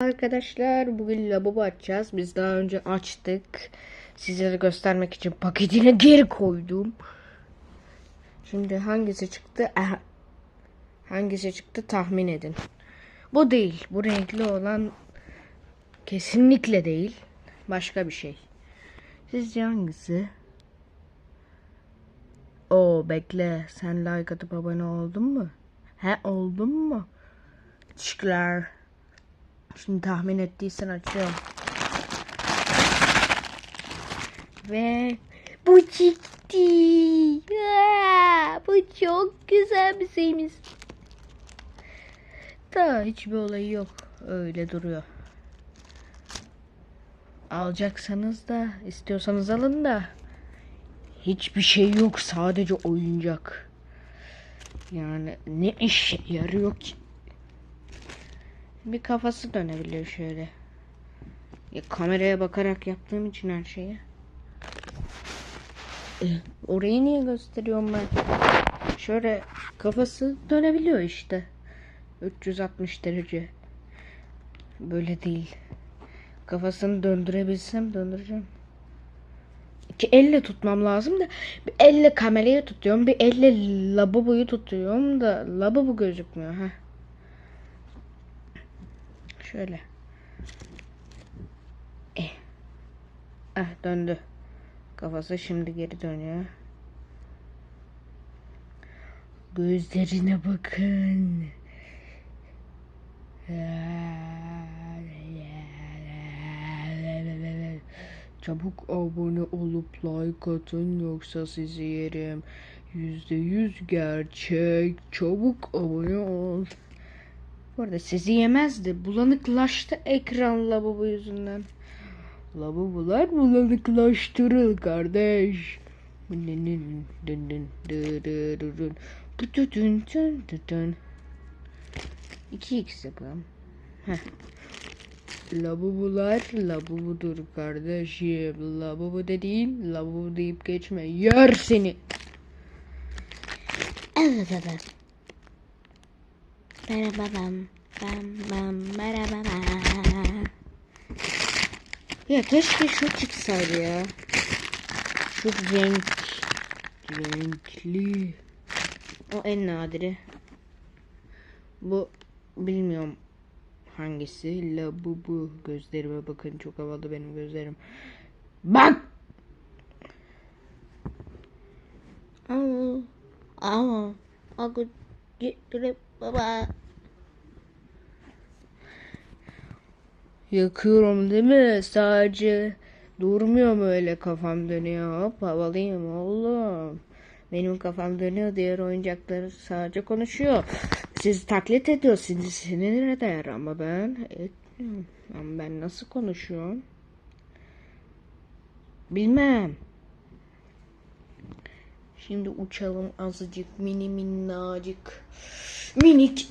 Arkadaşlar bugün lavabo açacağız. Biz daha önce açtık. Size de göstermek için paketine geri koydum. Şimdi hangisi çıktı? Aha. Hangisi çıktı tahmin edin. Bu değil. Bu renkli olan kesinlikle değil. Başka bir şey. Sizce hangisi? Oo bekle. Sen like atıp abone oldun mu? He oldun mu? Teşekkürler. Şimdi tahmin ettiysen açıyorum. Ve bu çıktı. Aa, Bu çok güzel bir şeymiş. Da hiçbir olayı yok. Öyle duruyor. Alacaksanız da istiyorsanız alın da hiçbir şey yok sadece oyuncak. Yani ne işe yarıyor ki? Bir kafası dönebiliyor şöyle. Ya kameraya bakarak yaptığım için her şeyi. Eh, Orayı niye gösteriyorum ben? Şöyle kafası dönebiliyor işte. 360 derece. Böyle değil. Kafasını döndürebilsem döndüreceğim. İki elle tutmam lazım da bir elle kamerayı tutuyorum bir elle lavaboyu tutuyorum da lavabo gözükmüyor ha. Şöyle. Eh. Ah döndü. Kafası şimdi geri dönüyor. Gözlerine bakın. Çabuk abone olup like atın yoksa sizi yerim. Yüzde yüz gerçek. Çabuk abone ol. Bu arada sizi yemezdi. Bulanıklaştı ekran lavabo yüzünden. Lavabolar bulanıklaştırıl kardeş. 2x yapalım. Heh. Lavabolar lavabodur kardeşim. Lavabo dediğin lavabo deyip geçme. Yer seni. Evet evet. Merhaba bam bam bam merhaba bam. Ya keşke şu çıksaydı ya. Şu renk renkli. O en nadiri. Bu bilmiyorum hangisi. La bu bu gözlerime bakın çok havalı benim gözlerim. Bak. Aa, aku ciddi baba. Yakıyorum değil mi? Sadece durmuyorum öyle kafam dönüyor. Hop havalıyım oğlum. Benim kafam dönüyor diğer oyuncaklar sadece konuşuyor. Siz taklit ediyor sizi sinir eder ama ben etmiyorum. Ama ben nasıl konuşuyorum? Bilmem. Şimdi uçalım azıcık mini minnacık. Minik.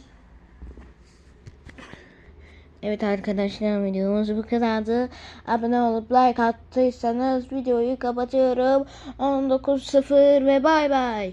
Evet arkadaşlar videomuz bu kadardı. Abone olup like attıysanız videoyu kapatıyorum. 19.0 ve bay bay.